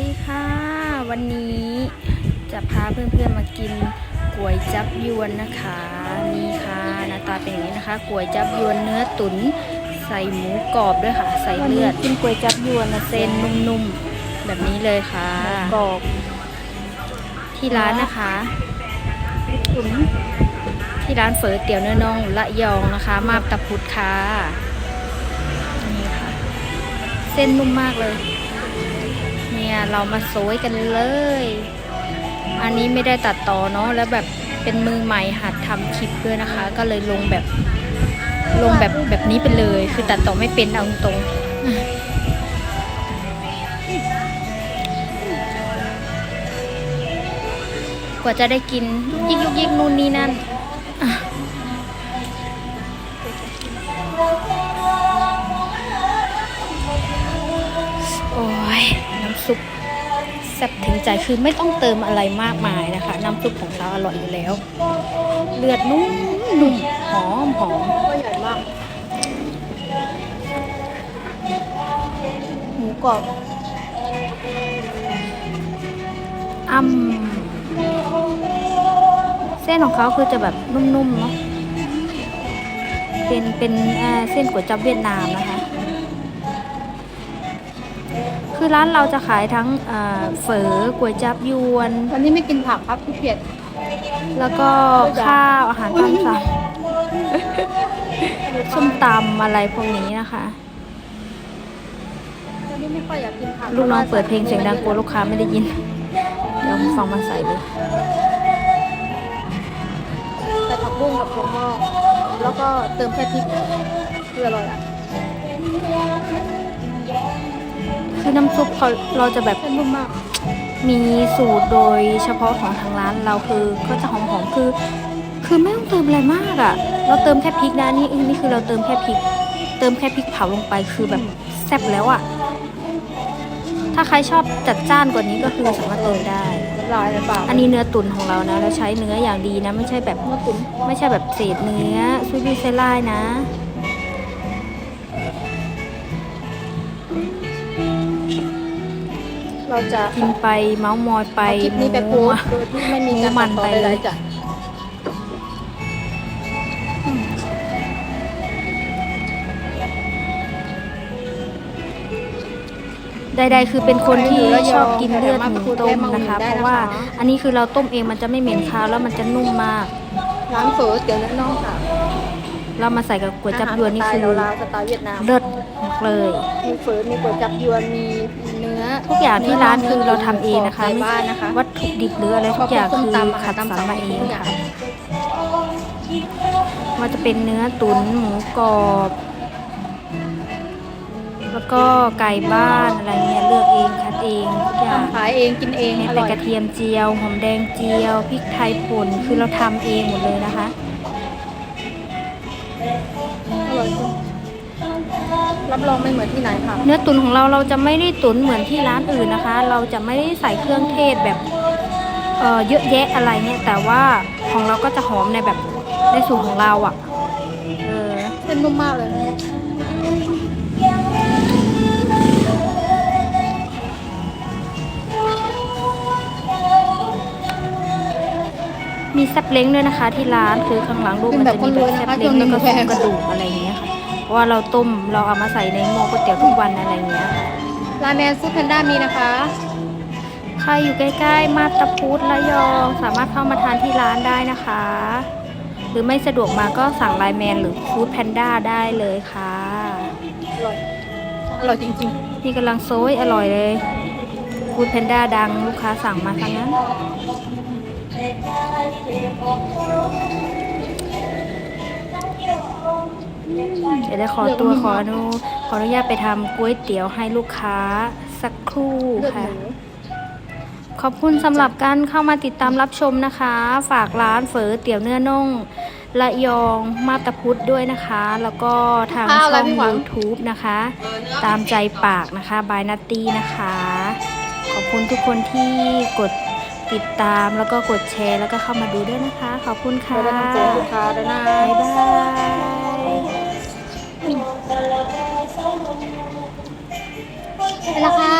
ดีค่ะ วันนี้จะพาเพื่อนๆมากินก๋วยจับยวนนะคะนี่ค่ะหน้าตาเป็นอย่างนี้นะคะก๋วยจับยวนเนื้อตุ๋นใส่หมูกรอบด้วยค่ะ ใส่เลือดกินก๋วยจับยวนนะเส้นนุ่มๆแบบนี้เลยค่ะกรอบที่ร้านนะคะตุ๋นที่ร้านเฝอเตี๋ยวเนื้อน่องละยองนะคะ มาบตะพุดค่ะนี่ค่ะ เส้นนุ่มมากเลย เนี่ยเรามาโซยกันเลย อันนี้ไม่ได้ตัดต่อเนาะแล้วแบบเป็นมือใหม่หัดทำคลิปด้วยนะคะ ก็เลยลงแบบลงแบบแบบนี้ไปเลย คือตัดต่อไม่เป็นเอาตรงกว่าจะได้กินยิกยุกยิกนู่นนี่นั่น ซุปแซ่บถึงใจคือไม่ต้องเติมอะไรมากมายนะคะ น้ำซุปของเราอร่อยอยู่แล้ว เลือดนุ่มนุ่มหอมหอมก็ใหญ่มากหมูกรอบอ่ำเส้นของเขาคือจะแบบนุ่มๆเนาะเป็นเป็นเอ่อเส้นก๋วยจั๊บเวียดนามนะคะ คือร้านเราจะขายทั้งเอ่อเฝอก๋วยจั๊บยวน วันนี้ไม่กินผักครับพี่เพียรแล้วก็ข้าวอาหารตามสั่งส้มตำอะไรพวกนี้นะคะวันนี้ไม่ค่อยอยากกินผักลูกน้องเปิดเพลงเสียงดังกลัวลูกค้าไม่ได้ยิน เดี๋ยวฟังมาใส่เลยใส่ผักบุ้งกับถั่วงอกแล้วก็เติมแค่พริกคืออร่อยอะ คือน้ำซุปเขาเราจะแบบเส้นนุ่มมาก มีสูตรโดยเฉพาะของทางร้านเราคือก็จะหอมๆคือ คือไม่ต้องเติมอะไรมากอะ่ะ เราเติมแค่พริกนะนี่นี่คือเราเติมแค่พริก เติมแค่พริกเผาลงไปคือแบบแซ่บแล้วอะ่ะ ถ้าใครชอบจัดจ้านกว่านี้ก็คือสามารถเติมได้ลายในปากอันนี้เนื้อตุ๋นของเรานะเราใช้เนื้ออย่างดีนะ ไม่ใช่แบบเนื้อตุ๋นไม่ใช่แบบเศษเนื้อซุยดุยไซไล่นะ เราจะกินไปเมาส์มอยไปเอาคลิปนี้ไปโพสต์โดยที่ไม่มีการมัตัดนต่อไปใดเลยๆจ้ะใดๆคือเป็นคนที่ชอบกินเลือดหมูต้มนะคะ เพราะว่าอันนี้คือเราต้มเองมันจะไม่เหม็นคาวแล้วมันจะนุ่มมาก ร้านเฝอเตี๋ยวเนื้อน่องค่ะเรามาใส่กับก๋วยจับยวนนี่คืออาหารสไตล์ลาวๆสไตล์เวียดนามเลิศเลย มีเฝอมีก๋วยจับยวนมีเนื้อ ทุกอย่างที่ร้านคือเราทำเองนะคะในไม่บ้านนะคะวัตถุดิบหรืออะไรทุกอย่างคือส้มตำคัดสรรมาเองทุกอย่างค่ะว่าจะเป็นเนื้อตุ๋นหมูกรอบ แล้วก็ไก่บ้านอะไรเงี้ยเลือกเองคัดเองทุกอย่างทำขายเองกินเองมีอแต่ร่อย กระเทียมเจียวหอมแดงเจียวพริกไทยป่นคือเราทำเองหมดเลยนะคะ รับรองไม่เหมือนที่ไหนค่ะ เนื้อตุ๋นของเราเราจะไม่ได้ตุ๋นเหมือนที่ร้านอื่นนะคะ เราจะไม่ได้ใส่เครื่องเทศแบบเอ่อเยอะแยะอะไรเนี่ยแต่ว่าของเราก็จะหอมในแบบในสูตรของเราอะ่ะเออเส้นนุ่มมากเลยมีแซบเล้งด้วยนะคะที่ร้านคือข้างหลังรูปมันจะมีแบบแซบเล้งแล้วก็ซุปกระดูกอะไรอย่างเงี้ยค่ะเพ ราะว่าเราต้มเราเอามาใส่ในหม้อก๋วยเตี๋ยวทุกวันอะไรอย่างเงี้ยค่ะราเมนซุปแพนด้ามีนะคะ ใครอยู่ใกล้ๆ มาตาพุธระยองสามารถเข้ามาทานที่ร้านได้นะคะ หรือไม่สะดวกมาก็สั่งไลน์แมนหรือฟู้ดแพนด้าได้เลยค่ะ อร่อย อร่อยจริงนี่กำลังโซยอร่อยเลยฟู้ดแพนด้าดังลูกค้าสั่งมาทั้งนั้น เดี๋ยวได้ขอตัวขออนุขออนุญาตไปทำก๋วยเตี๋ยวให้ลูกค้าสักครู่ๆเลือดหค่ะมูขอบคุณสำหรับการเข้ามาติดตามรับชมนะคะ ฝากร้านเฝอเตี๋ยวเนื้อน่องละยองมาตาพุธด้วยนะคะ แล้วก็ทางข้าวอะไรช่องพี่หวัง YouTube นะคะ ตามใจปากนะคะบายนัตตี้นะคะ ขอบคุณทุกคนที่กดติดตามแล้วก็กดแชร์แล้วก็เข้ามาดูด้วยนะคะ ขอบคุณค่ะเราได้ทำเจอลูกค้าแล้วนะบ๊ายบาย ไปแล้วค่ะ